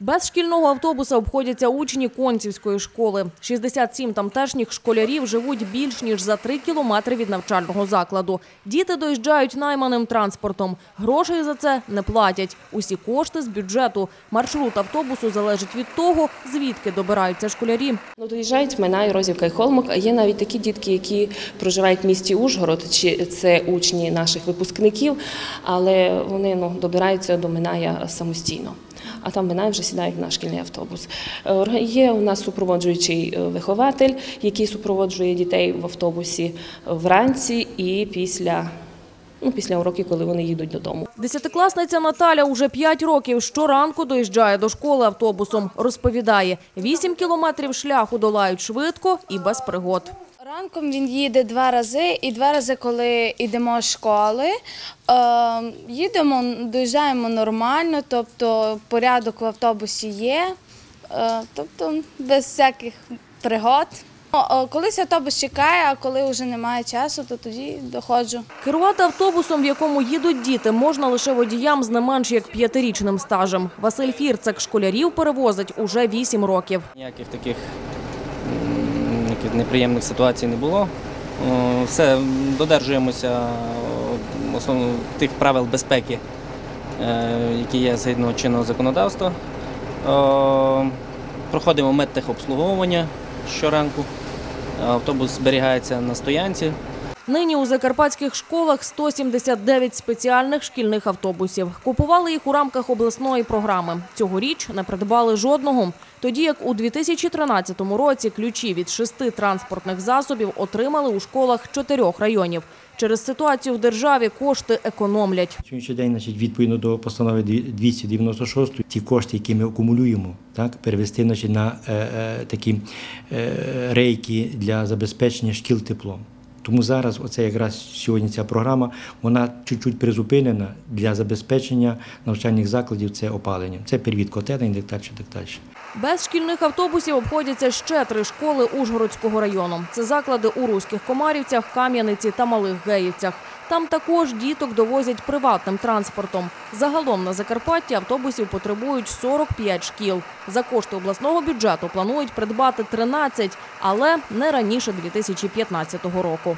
Без шкільного автобуса обходяться учні Концівської школи. 67 тамтешніх школярів живуть більш ніж за 3 кілометри від навчального закладу. Діти доїжджають найманим транспортом. Грошей за це не платять. Усі кошти з бюджету. Маршрут автобусу залежить від того, звідки добираються школярі. Ну, доїжджають Минай, Розівка і Холмок. А є навіть такі дітки, які проживають в місті Ужгород, чи це учні наших випускників, але вони ну, добираються до Миная самостійно. А там Минай вже сідають на шкільний автобус. Е, Є у нас супроводжуючий е, вихователь, який супроводжує дітей в автобусі вранці і після, ну, після уроків, коли вони їдуть додому. Десятикласниця Наталя уже 5 років щоранку доїжджає до школи автобусом. Розповідає, 8 кілометрів шляху долають швидко і без пригод. Ранком він їде два рази, і два рази, коли йдемо з школи, е, їдемо, доїжджаємо нормально, тобто порядок в автобусі є, е, тобто без всяких пригод. Колись автобус чекає, а коли вже немає часу, то тоді доходжу. Керувати автобусом, в якому їдуть діти, можна лише водіям з не менш як п'ятирічним стажем. Василь Фірцак школярів перевозить уже 8 років. Ніяких таких м, яких неприємних ситуацій не було. Все, додержуємося основно тих правил безпеки, е, які є згідно чинного законодавства. Проходимо медтехобслуговування щоранку. Автобус зберігається на стоянці. Нині у закарпатських школах 179 спеціальних шкільних автобусів. Купували їх у рамках обласної програми. Цьогоріч не придбали жодного. Тоді як у 2013 році ключі від шести транспортних засобів отримали у школах чотирьох районів. Через ситуацію в державі кошти економлять. Сьогоднішній день, значить, відповідно до постанови дві- 296, ті кошти, які ми акумулюємо, так, перевести значить, на е, е, такі е, рейки для забезпечення шкіл теплом. Тому зараз, оце якраз сьогодні ця програма, вона чуть-чуть призупинена для забезпечення навчальних закладів це опалення. Це перевід котелень, так далі, так. Без шкільних автобусів обходяться ще три школи Ужгородського району. Це заклади у Руських Комарівцях, Кам'яниці та Малих Геївцях. Там також діток довозять приватним транспортом. Загалом на Закарпатті автобусів потребують 45 шкіл. За кошти обласного бюджету планують придбати 13, але не раніше 2015 року.